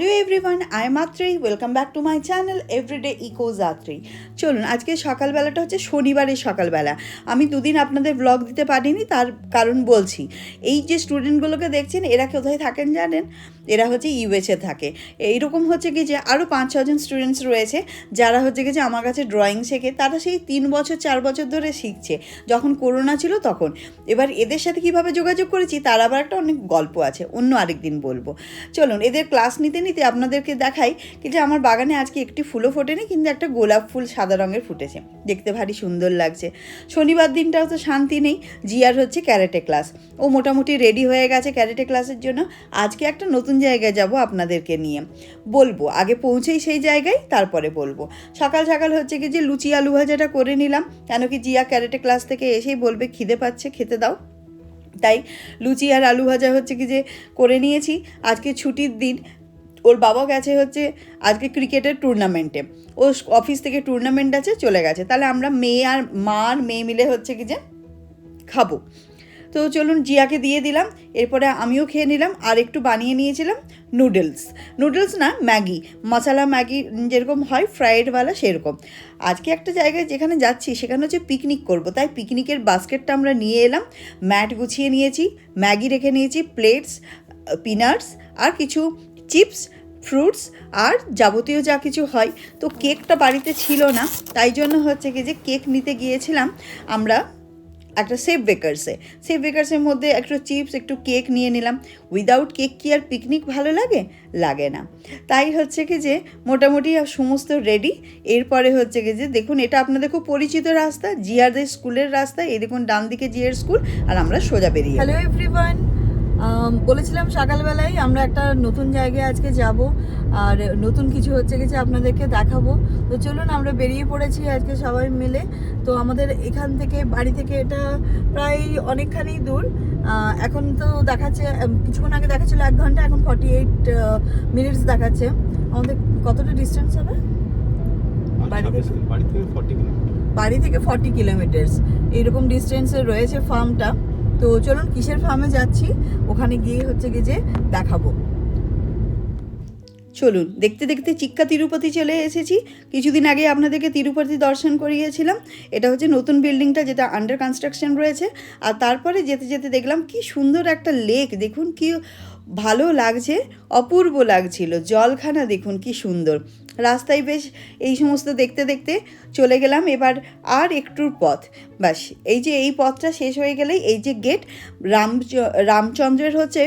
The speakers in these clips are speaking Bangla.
Hello everyone I Matri welcome back to my channel everyday eco Yatri চলুন, আজকে সকালবেলাটা হচ্ছে শনিবারের সকালবেলা। আমি দুদিন আপনাদের ব্লগ দিতে পারিনি, তার কারণ বলছি। এই যে স্টুডেন্টগুলোকে দেখছেন, এরা কোথায় থাকেন জানেন? এরা হচ্ছে ইউএসএ থাকে। এইরকম হচ্ছে কি যে আরও পাঁচ ছজন স্টুডেন্টস রয়েছে, যারা হচ্ছে কি যে আমার কাছে ড্রয়িং শেখে। তারা সেই তিন বছর, চার বছর ধরে শিখছে। যখন করোনা ছিল তখন। এবার এদের সাথে কীভাবে যোগাযোগ করেছি, তার আবার একটা অনেক গল্প আছে, অন্য আরেক দিন বলব। চলুন, এদের ক্লাস নিতে নিতে আপনাদেরকে দেখাই কি যে আমার বাগানে আজকে একটি ফুলও ফোটেনি, কিন্তু একটা গোলাপ ফুল সাদা রঙের ফুটেছে। দেখতে ভারী সুন্দর লাগছে। শনিবার দিনটাও তো শান্তি নেই, জিয়ার হচ্ছে ক্যারেটে ক্লাস। ও মোটামুটি রেডি হয়ে গেছে ক্যারেটে ক্লাসের জন্য। আজকে একটা নতুন জায়গায় যাব আপনাদেরকে নিয়ে। বলব, আগে পৌঁছেই সেই জায়গায়, তারপরে বলব। সকাল সকাল হচ্ছে কি যে লুচি আলু ভাজাটা করে নিলাম। কেন কি জিয়া ক্যারেটে ক্লাস থেকে এসেই বলবে, খিদে পাচ্ছে, খেতে দাও। তাই লুচি আর আলু ভাজা হচ্ছে কি যে করে নিয়েছি। আজকে ছুটির দিন ওর বাবা গেছে হচ্ছে আজকে ক্রিকেটের টুর্নামেন্টে ও অফিস থেকে টুর্নামেন্ট আছে, চলে গেছে। তাহলে আমরা মেয়ে আর মা আর মেয়ে মিলে হচ্ছে কি যে খাব। তো চলুন জিয়াকে দিয়ে দিলাম, এরপরে আমিও খেয়ে নিলাম, আর একটু বানিয়ে নিয়েছিলাম নুডলস নুডলস না, ম্যাগি। মশালা, ম্যাগি যেরকম হয় ফ্রাইডওয়ালা সেরকম। আজকে একটা জায়গায় যেখানে যাচ্ছি, সেখানে হচ্ছে পিকনিক করব। তাই পিকনিকের বাস্কেটটা আমরা নিয়ে এলাম ম্যাট গুছিয়ে নিয়েছি, ম্যাগি রেখে নিয়েছি প্লেটস পিনাটস আর কিছু চিপস ফ্রুটস আর যাবতীয় যা কিছু হয়। তো কেকটা বাড়িতে ছিল না, তাই জন্য হচ্ছে কি যে কেক নিতে গিয়েছিলাম আমরা একটা সেফ বেকার্সে। সেফ বেকার্সের মধ্যে একটু চিপস, একটু কেক নিয়ে নিলাম। উইদাউট কেক কি আর পিকনিক ভালো লাগে? লাগে না। তাই হচ্ছে কি যে মোটামুটি সমস্ত রেডি। এরপরে হচ্ছে কি যে দেখুন, এটা আপনাদের খুব পরিচিত রাস্তা, জিয়ারদের স্কুলের রাস্তা, এই দেখুন ডান দিকে জিয়ার স্কুল, আর আমরা সোজা বেরিয়ে হ্যালো এভরিওয়ান বলেছিলাম সকালবেলায় আমরা একটা নতুন জায়গায় আজকে যাব আর নতুন কিছু হচ্ছে গেছে আপনাদেরকে দেখাবো। তো চলুন আমরা বেরিয়ে পড়েছি আজকে সবাই মিলে। তো আমাদের এখান থেকে বাড়ি থেকে এটা প্রায় অনেকখানি দূর। এখন তো দেখাচ্ছে কিছুক্ষণ আগে দেখাচ্ছিল এক ঘণ্টা এখন ফর্টি এইট মিনিটস দেখাচ্ছে। আমাদের কতটা ডিস্টেন্স হবে? বাড়ি থেকে? বাড়ি থেকে ফর্টি কিলোমিটার বাড়ি থেকে ফর্টি কিলোমিটার্স এইরকম ডিস্টেন্সে রয়েছে ফার্মটা তো চলুন কিসের ফার্মে যাচ্ছি? ওখানে গিয়ে হচ্ছে গিয়ে যে দেখাবো। চলুন, দেখতে দেখতে চিক্কা তিরুপতি চলে এসেছি। কিছুদিন আগে আপনাদেরকে তিরুপতি দর্শন করিয়েছিলাম। এটা হচ্ছে নতুন বিল্ডিংটা যেটা আন্ডার কনস্ট্রাকশন রয়েছে। আর তারপরে যেতে যেতে দেখলাম কি সুন্দর একটা লেক দেখুন কি ভালো লাগছে, অপূর্ব লাগছিল। জলখানা দেখুন কি সুন্দর। রাস্তায় বেশ এই সমস্ত দেখতে দেখতে চলে গেলাম। এবার আর একটুর পথ। ব্যাস, এই যে এই পথটা শেষ হয়ে গেলেই এই যে গেট রাম রামচন্দ্রের হচ্ছে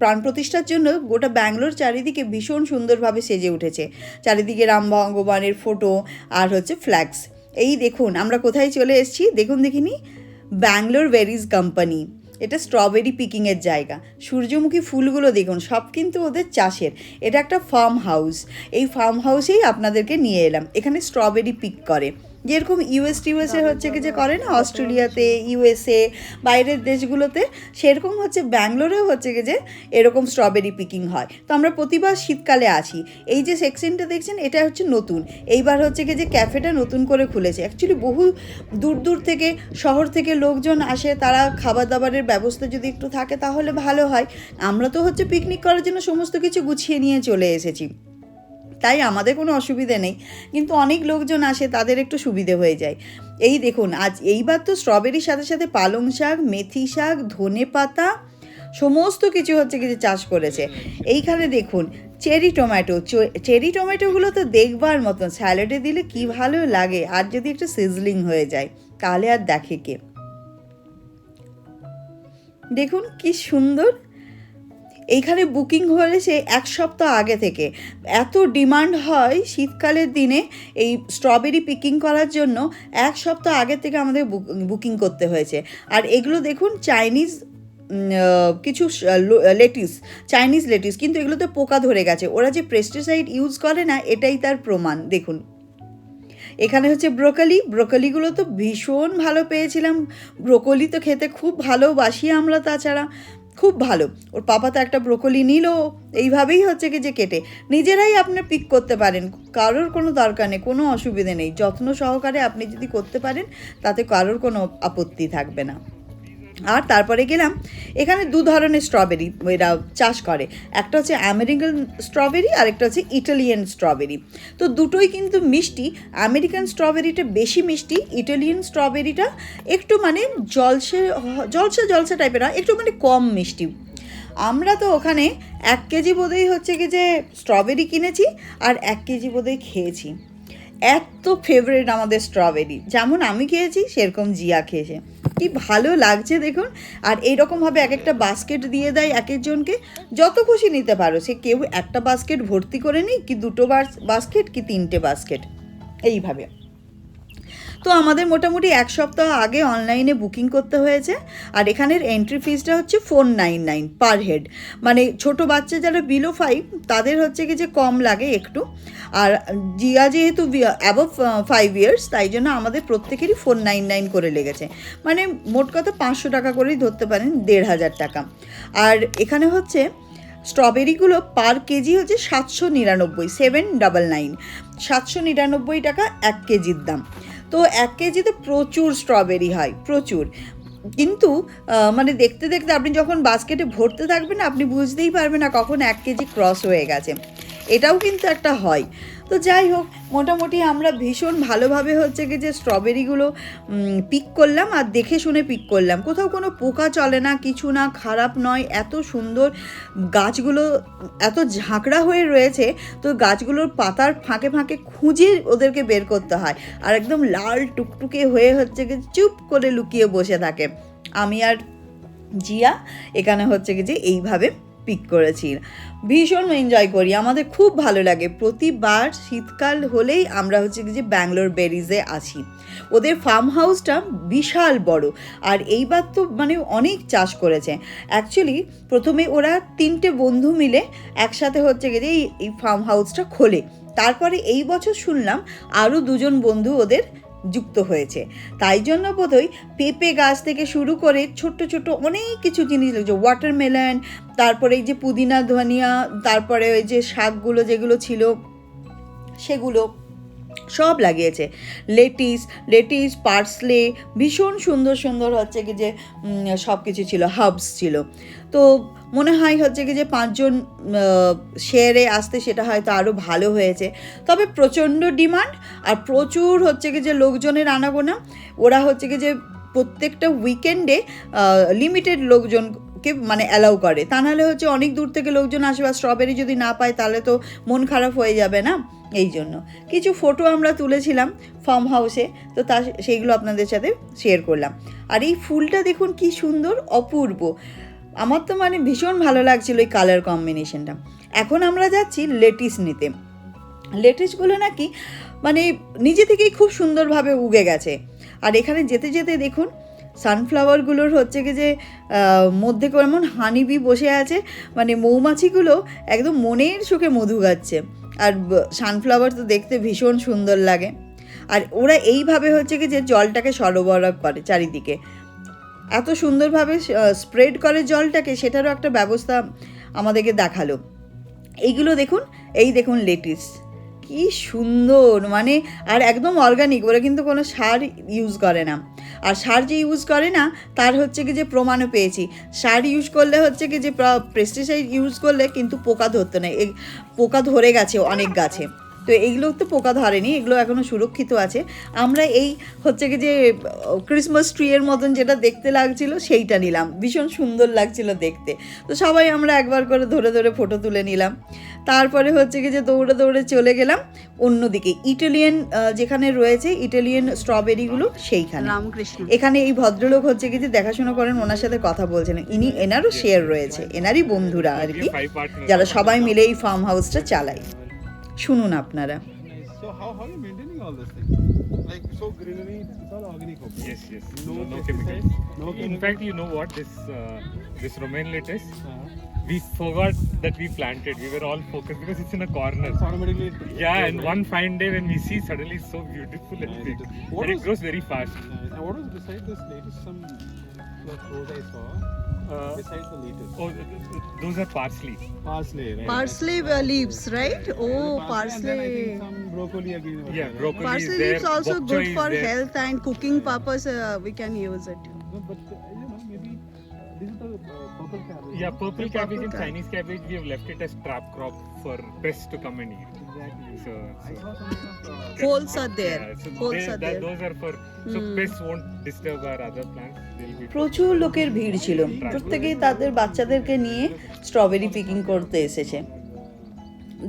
প্রাণ প্রতিষ্ঠার জন্য গোটা ব্যাঙ্গালোর চারিদিকে ভীষণ সুন্দরভাবে সেজে উঠেছে। চারিদিকে রাম ভগবানের ফটো আর হচ্ছে ফ্ল্যাগস এই দেখুন, আমরা কোথায় চলে এসেছি? দেখুন দেখিনি? ব্যাঙ্গালোর ভেরিজ কোম্পানি এটা স্ট্রবেরি পিকিংয়ের জায়গা। সূর্যমুখী ফুলগুলো দেখুন, সব কিন্তু ওদের চাষের। এটা একটা ফার্ম হাউস এই ফার্ম হাউসেই আপনাদেরকে নিয়ে এলাম। এখানে স্ট্রবেরি পিক করে। যেরকম ইউএস টিউএসএ হচ্ছে কি যে করে না? অস্ট্রেলিয়াতে ইউএসএ বাইরের দেশগুলোতে সেরকম হচ্ছে ব্যাঙ্গালোরেও হচ্ছে কি যে এরকম স্ট্রবেরি পিকিং হয়। তো আমরা প্রতিবার শীতকালে আসি এই যে সেকশনটা দেখছেন এটা হচ্ছে নতুন। এইবার হচ্ছে কি যে ক্যাফেটা নতুন করে খুলেছে। অ্যাকচুয়ালি বহু দূর দূর থেকে শহর থেকে লোকজন আসে তারা খাবার দাবারের ব্যবস্থা যদি একটু থাকে তাহলে ভালো হয়। আমরা তো হচ্ছে পিকনিক করার জন্য সমস্ত কিছু গুছিয়ে নিয়ে চলে এসেছি। তাই আমাদের কোনো অসুবিধে নেই। কিন্তু অনেক লোকজন আসে, তাদের একটু সুবিধে হয়ে যায়। এই দেখুন, আজ এইবার তো স্ট্রবেরির সাথে সাথে পালং শাক, মেথি শাক, ধনে পাতা, সমস্ত কিছু হচ্ছে কিছু চাষ করেছে। এইখানে দেখুন চেরি টমেটো চেরি টমেটোগুলো তো দেখবার মতন স্যালাডে দিলে কি ভালো লাগে, আর যদি একটু সিজলিং হয়ে যায়, তাহলে আর দেখে কে? দেখুন কি সুন্দর এইখানে বুকিং হয়েছে এক সপ্তাহ আগে থেকে। এত ডিমান্ড হয় শীতকালের দিনে এই স্ট্রবেরি পিকিং করার জন্য এক সপ্তাহ আগে থেকে আমাদের বুকিং করতে হয়েছে। আর এগুলো দেখুন চাইনিজ কিছু লেটিস, চাইনিজ লেটিস, কিন্তু এগুলোতে পোকা ধরে গেছে। ওরা যে পেস্টিসাইড ইউজ করে না, এটাই তার প্রমাণ। দেখুন। এখানে হচ্ছে ব্রোকলি। ব্রোকলিগুলো তো ভীষণ ভালো পেয়েছিলাম। ব্রোকলি তো খেতে খুব ভালোবাসি আমরা তাছাড়া। খুব ভালো। ওর পাপা তো একটা ব্রোকলি নিল। এইভাবেই হচ্ছে কি যে কেটে। নিজেরাই আপনার পিক করতে পারেন। কারোর কোনো দরকার নেই, কোনো অসুবিধে নেই। যত্ন সহকারে আপনি যদি করতে পারেন, তাতে কারোর কোনো আপত্তি থাকবে না। আর তারপরে গেলাম, এখানে দু ধরনের স্ট্রবেরি এরা চাষ করে। একটা হচ্ছে আমেরিকান স্ট্রবেরি আর একটা হচ্ছে ইটালিয়ান স্ট্রবেরি তো দুটোই কিন্তু মিষ্টি আমেরিকান স্ট্রবেরিটা বেশি মিষ্টি ইটালিয়ান স্ট্রবেরিটা একটু মানে জলসে জলসে জলসে টাইপের হয়, একটু মানে কম মিষ্টি। আমরা তো ওখানে এক কেজি বোধহয় হচ্ছে কি যে স্ট্রবেরি কিনেছি আর এক কেজি বোধহয় খেয়েছি। এত ফেভারিট আমাদের স্ট্রবেরি যেমন আমি খেয়েছি, সেরকম জিয়া খেয়েছে। কি ভালো লাগছে দেখুন। আর এইরকমভাবে এক একটা বাস্কেট দিয়ে দেয় এক একজনকে যত খুশি নিতে পারো। সে কেউ একটা বাস্কেট ভর্তি করে নিই কি দুটো বাস্কেট কি তিনটে বাস্কেট এইভাবে। তো আমাদের মোটামুটি এক সপ্তাহ আগে অনলাইনে বুকিং করতে হয়েছে। আর এখানের এন্ট্রি ফিজটা হচ্ছে four nine nine per head মানে ছোট বাচ্চা যারা বিলো ফাইভ তাদের হচ্ছে কি যে কম লাগে একটু। আর জিয়া যেহেতু অ্যাবভ ফাইভ ইয়ার্স তাই জন্য আমাদের প্রত্যেকেরই ফোর নাইন নাইন করে লেগেছে। মানে মোট কথা পাঁচশো টাকা করেই ধরতে পারেন, দেড় হাজার টাকা। আর এখানে হচ্ছে স্ট্রবেরিগুলো পার কেজি হচ্ছে সাতশো নিরানব্বই সেভেন ডাবল নাইন সাতশো নিরানব্বই টাকা এক কেজির দাম। তো এক কেজিতে প্রচুর স্ট্রবেরি হয়, প্রচুর। কিন্তু মানে দেখতে দেখতে আপনি যখন বাস্কেটে ভরতে থাকবেন, আপনি বুঝতেই পারবেন না কখন এক কেজি ক্রস হয়ে গেছে। এটাও কিন্তু একটা হয়। তো যাই হোক, মোটামুটি আমরা ভীষণ ভালোভাবে হচ্ছে কি যে স্ট্রবেরিগুলো পিক করলাম আর দেখে শুনে পিক করলাম। কোথাও কোনো পোকা চলে না, কিছু না, খারাপ নয়, এত সুন্দর গাছগুলো, এত ঝাঁকড়া হয়ে রয়েছে, তো গাছগুলোর পাতার ফাঁকে ফাঁকে খুঁজে ওদেরকে বের করতে হয়। আর একদম লাল টুকটুকে হয়ে হচ্ছে কি চুপ করে লুকিয়ে বসে থাকে। আমি আর জিয়া এখানে হচ্ছে কি যে এইভাবে পিক করেছি। ভীষণ এনজয় করি। আমাদের খুব ভালো লাগে। প্রতিবার শীতকাল হলেই আমরা হচ্ছে যে ব্যাঙ্গালোর বেরিজে আছি। ওদের ফার্ম হাউসটা বিশাল বড়। আর এইবার তো মানে অনেক চাষ করেছে। অ্যাকচুয়ালি প্রথমে ওরা তিনটে বন্ধু মিলে একসাথে হচ্ছে গিয়ে এই ফার্ম হাউসটা খোলে। তারপরে এই বছর শুনলাম আরও দুজন বন্ধু ওদের যুক্ত হয়েছে। তাই জন্য বোধহয় পেঁপে গাছ থেকে শুরু করে ছোট্ট ছোট অনেক কিছু জিনিস লাগছে ওয়াটারমেলন তারপরে এই যে পুদিনা, ধনিয়া, তারপরে ওই যে শাকগুলো যেগুলো ছিল, সেগুলো সব লাগিয়েছে। লেটিস লেটিস, পার্সলে, ভীষণ সুন্দর সুন্দর হচ্ছে কি যে সব কিছু ছিল, হাবস ছিল। তো মনে হয় হচ্ছে কি যে পাঁচজন শেয়ারে আসতে সেটা হয়তো আরও ভালো হয়েছে। তবে প্রচণ্ড ডিমান্ড আর প্রচুর হচ্ছে কি যে লোকজনের আনাগোনা। ওরা হচ্ছে কি যে প্রত্যেকটা উইকেন্ডে লিমিটেড লোকজনকে মানে অ্যালাউ করে। তা নাহলে হচ্ছে অনেক দূর থেকে লোকজন আসে বা স্ট্রবেরি যদি না পায়, তাহলে তো মন খারাপ হয়ে যাবে না? এই জন্য। কিছু ফটো আমরা তুলেছিলাম ফার্ম হাউসে তো তা সেইগুলো আপনাদের সাথে শেয়ার করলাম। আর এই ফুলটা দেখুন কি সুন্দর, অপূর্ব। আমার তো মানে ভীষণ ভালো লাগছিল এই কালার কম্বিনেশনটা এখন আমরা যাচ্ছি লেটিস নিতে। লেটিসগুলো নাকি মানে নিজে থেকেই খুব সুন্দরভাবে উগে গেছে। আর এখানে যেতে যেতে দেখুন সানফ্লাওয়ারগুলোর হচ্ছে কি যে মধ্যে কেমন হানিবি বসে আছে মানে মৌমাছিগুলো একদম মনের সুখে মধু গাচ্ছে আর সানফ্লাওয়ার তো দেখতে ভীষণ সুন্দর লাগে। আর ওরা এইভাবে হচ্ছে কি যে জলটাকে সরবরাহ করে চারিদিকে। এত সুন্দরভাবে স্প্রেড করে জলটাকে সেটারও একটা ব্যবস্থা আমাদেরকে দেখাল। এইগুলো দেখুন, এই দেখুন লেটিস কি সুন্দর মানে আর একদম অর্গানিক ওরা কিন্তু কোনো সার ইউজ করে না। আর সার যে ইউজ করে না, তার হচ্ছে কি যে প্রমাণও পেয়েছি। সার ইউজ করলে হচ্ছে কি যে পেস্টিসাইড ইউজ করলে কিন্তু পোকা ধরতো না। পোকা ধরে গেছে অনেক গাছে। তো এইগুলো তো পোকা ধরেনি এগুলো এখনও সুরক্ষিত আছে। আমরা এই হচ্ছে কি যে ক্রিসমাস ট্রি এর মতন যেটা দেখতে লাগছিল সেইটা নিলাম। ভীষণ সুন্দর লাগছিল দেখতে। তো সবাই আমরা একবার করে ধরে ধরে ফটো তুলে নিলাম। তারপরে হচ্ছে কি যে দৌড়ে দৌড়ে চলে গেলাম অন্যদিকে। ইটালিয়ান যেখানে রয়েছে ইটালিয়ান স্ট্রবেরিগুলো সেইখানে। রামকৃষ্ণ। এখানে এই ভদ্রলোক হচ্ছে কি যে দেখাশোনা করেন ওনার সাথে কথা বলছেন। ইনি এনারও শেয়ার রয়েছে এনারই বন্ধুরা আর কি যারা সবাই মিলে এই ফার্ম হাউসটা চালায়। শুনুন আপনারা So how how are you maintaining all this thing? Like so greenery, it's all organic. Okay? Yes, yes. No No, no pesticides, chemicals. no In chemicals? fact, you know what? This uh, this romaine lettuce, Uh, we forgot that we planted. We were all focused because it's in a corner. it's automatically. it- it Yeah, grows, and right? one fine day when we see suddenly it's so beautiful and Yeah, big, it is. What and it was- grows very fast. Nice. And what was beside this latest? Some like rose I saw. Uh, Besides the latest. oh, th- th- those are parsley. Parsley, right? Parsley uh, leaves, right? Yeah, Oh, And then I parsley. think some broccoli again. Yeah, broccoli. Parsley is there, leaves also bok good for health and cooking purpose. Uh, we can use it. No, but purple cabbage. Yeah, purple cabbage and cabbage. Chinese cabbage, we have left it as trap crop for pests to come and eat. Exactly. So, I so saw some uh, Holes are there. Yeah, so Holes they, are that, there. those are for so Hmm. pests won't disturb our other plants. প্রচুর লোকের ভিড় ছিল প্রত্যেকেই তাদের বাচ্চাদেরকে নিয়ে স্ট্রবেরি পিকিং করতে এসেছে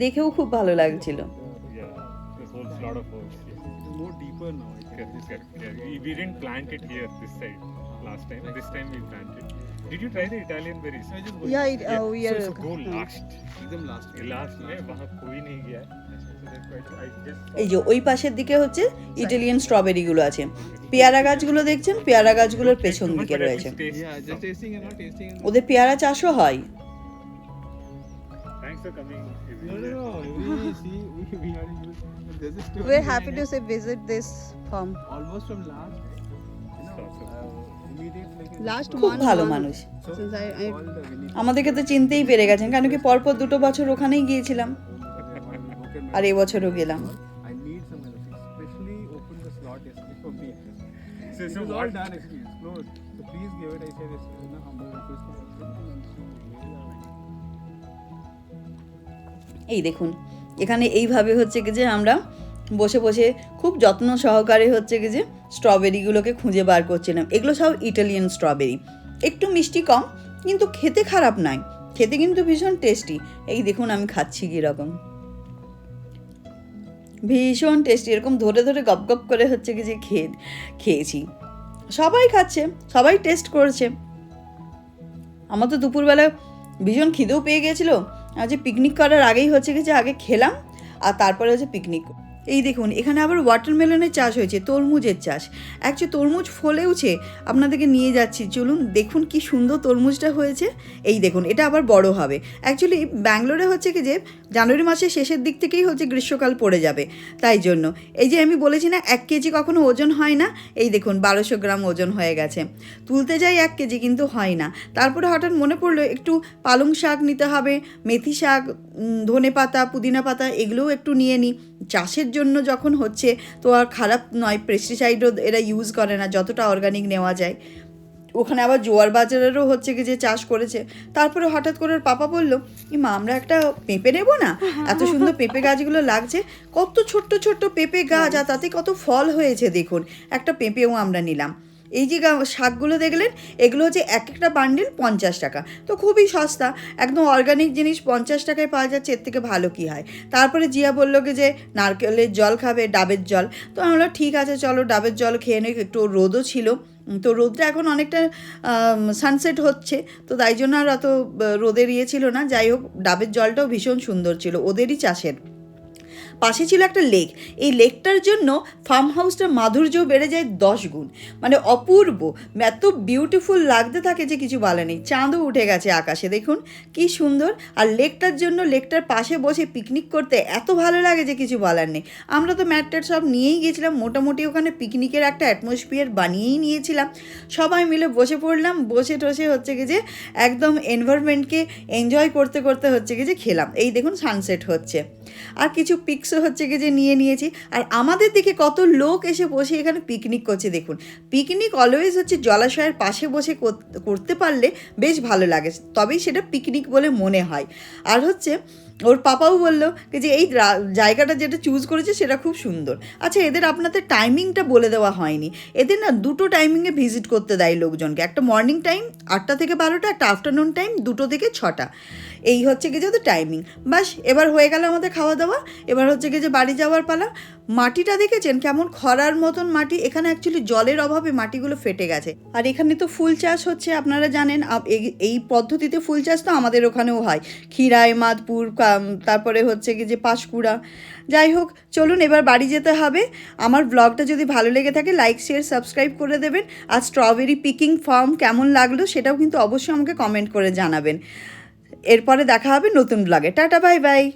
দেখেও খুব ভালো লাগছিল yeah, there's whole lot of holes. Yeah. it's more deeper now. I think. Correct, correct. Yeah, we, we didn't plant it here this side last time. This time we planted. Did you try the Italian berries? I just Yeah, it, uh, we so, are. so go last. एकदम last. Last में वहाँ कोई नहीं गया है. So that's why I just এই যে ওই পাশের দিকে হচ্ছে ইটালিয়ান স্ট্রবেরিগুলো আছে পেয়ারা গাছগুলো দেখছেন পেয়ারা গাছগুলোর পেছন Too much, দিকে but at রয়েছে least taste Yeah, just some. tasting and not tasting. And ওদের পেয়ারা চাষও হয় Thanks for coming. No, no, no. We see, we, we are in use. There's a story We're happy behind to it. say visit this farm. Almost from last. You know, খুব ভালো মানুষ। আমাদেরকে তো চিনতেই পেরে গেছেন কেন কি পরপর দুটো বছর ওখানেই গিয়েছিলাম। আর এবছরও গেলাম। এই দেখুন এখানে এইভাবে হচ্ছে কি যে আমরা বসে বসে খুব যত্ন সহকারে হচ্ছে কি যে স্ট্রবেরিগুলোকে খুঁজে বার করছিলাম। এগুলো সব ইটালিয়ান স্ট্রবেরি একটু মিষ্টি কম, কিন্তু খেতে খারাপ নয়। খেতে কিন্তু ভীষণ টেস্টি এই দেখুন আমি খাচ্ছি কীরকম। ভীষণ টেস্টি এরকম ধরে ধরে গপ গপ করে হচ্ছে কি যে খেয়ে, খেয়েছি। সবাই খাচ্ছে, সবাই টেস্ট করছে। আমার তো দুপুরবেলা ভীষণ খিদেও পেয়ে গেছিল আর যে পিকনিক করার আগেই হচ্ছে কি যে আগে খেলাম, আর তারপরে হচ্ছে পিকনিক এই দেখুন, এখানে আবার ওয়াটারমেলনের চাষ হয়েছে, তরমুজের চাষ। অ্যাকচুয়ালি তরমুজ ফলেওছে, আপনাদেরকে নিয়ে যাচ্ছি। চলুন দেখুন কি সুন্দর তরমুজটা হয়েছে। এই দেখুন, এটা আবার বড় হবে। অ্যাকচুয়ালি ব্যাঙ্গালোরে হচ্ছে কি যে জানুয়ারি মাসের শেষের দিক থেকেই হচ্ছে গ্রীষ্মকাল পড়ে যাবে, তাই জন্য। এই যে আমি বলেছি না, এক কেজি কখনো ওজন হয় না, এই দেখুন বারোশো গ্রাম ওজন হয়ে গেছে। তুলতে যাই এক কেজি কিন্তু হয় না। তারপরে হঠাৎ মনে পড়ল, একটু পালং শাক নিতে হবে, মেথি শাক ধনে পাতা, পুদিনা পাতা, এগুলোও একটু নিয়ে নিই। চাষের জন্য যখন হচ্ছে, তো আর খারাপ নয় পেস্টিসাইডও এরা ইউজ করে না, যতটা অর্গানিক নেওয়া যায়। ওখানে আবার জোয়ার বাজারেরও হচ্ছে কি যে চাষ করেছে। তারপরে হঠাৎ করে ওর পাপা বলল মা, আমরা একটা পেঁপে নেব না? এত সুন্দর পেঁপে গাছগুলো লাগছে, কত ছোট্ট ছোট্ট পেঁপে গাছ, আর তাতে কত ফল হয়েছে দেখুন। একটা পেঁপেও আমরা নিলাম। এই যে শাকগুলো দেখলেন, এগুলো হচ্ছে এক একটা বান্ডিল পঞ্চাশ টাকা। তো খুবই সস্তা, একদম অর্গানিক জিনিস পঞ্চাশ টাকায় পাওয়া যাচ্ছে, এর থেকে ভালো কি হয়? তারপরে জিয়া বলল কি যে, নারকেলের জল খাবে, ডাবের জল। তো আমরা ঠিক আছে, চলো, ডাবের জল খেয়ে নিই একটু রোদও ছিল। তো রোদটা এখন অনেকটা সানসেট হচ্ছে, তো তাই জন্য আর অত রোদের ইয়ে ছিল না। যাই হোক, ডাবের জলটাও ভীষণ সুন্দর ছিল, ওদেরই চাষের। পাশে ছিল একটা লেক এই লেকটার জন্য ফার্ম হাউসটার মাধুর্য বেড়ে যায় দশ গুণ। মানে অপূর্ব। এত বিউটিফুল লাগতে থাকে যে কিছু বলে নেই। চাঁদও উঠে গেছে আকাশে। দেখুন, কি সুন্দর। আর লেকটার জন্য লেকটার পাশে বসে পিকনিক করতে এত ভালো লাগে যে কিছু বলার নেই। আমরা তো ম্যাট ট্যাট সব নিয়েই গেছিলাম। মোটামুটি ওখানে পিকনিকের একটা অ্যাটমসফিয়ার বানিয়েই নিয়েছিলাম। সবাই মিলে বসে পড়লাম। বসে টসে হচ্ছে কি যে একদম এনভায়রনমেন্টকে এনজয় করতে করতে হচ্ছে কি যে খেলাম। এই দেখুন সানসেট হচ্ছে। আর কিছু পিকসও হচ্ছে গিয়ে যে নিয়ে নিয়েছি। আর আমাদের দিকে কত লোক এসে বসে এখানে পিকনিক করছে, দেখুন। পিকনিক অলওয়েজ হচ্ছে জলাশয়ের পাশে বসে করতে পারলে বেশ ভালো লাগে, তবেই সেটা পিকনিক বলে মনে হয়। আর হচ্ছে ওর পাপাও বলল যে এই জায়গাটা যেটা চুজ করেছে সেটা খুব সুন্দর। আচ্ছা এদের আপনাদের টাইমিংটা বলে দেওয়া হয়নি। এদের না দুটো টাইমিংয়ে ভিজিট করতে দেয় লোকজনকে। একটা মর্নিং টাইম আটটা থেকে বারোটা, একটা আফটারনুন টাইম দুটো থেকে ছটা। এই হচ্ছে কি যে টাইমিং বাস, এবার হয়ে গেল আমাদের খাওয়া দাওয়া এবার হচ্ছে কি যে বাড়ি যাওয়ার পালা। মাটিটা দেখেছেন? কেমন খরার মতন মাটি। এখানে অ্যাকচুয়ালি জলের অভাবে মাটিগুলো ফেটে গেছে। আর এখানে তো ফুল চাষ হচ্ছে, আপনারা জানেন। এই- পদ্ধতিতে ফুল চাষ তো আমাদের ওখানেও হয়। ক্ষীরাই, মাদপুর তারপরে হচ্ছে কি যে পাঁশকুড়া। যাই হোক, চলুন এবার বাড়ি যেতে হবে। আমার ব্লগটা যদি ভালো লেগে থাকে লাইক শেয়ার সাবস্ক্রাইব করে দেবেন। আর স্ট্রবেরি পিকিং ফার্ম কেমন লাগল সেটাও কিন্তু অবশ্যই আমাকে কমেন্ট করে জানাবেন। এরপরে দেখা হবে নতুন ব্লগে টাটা বাই বাই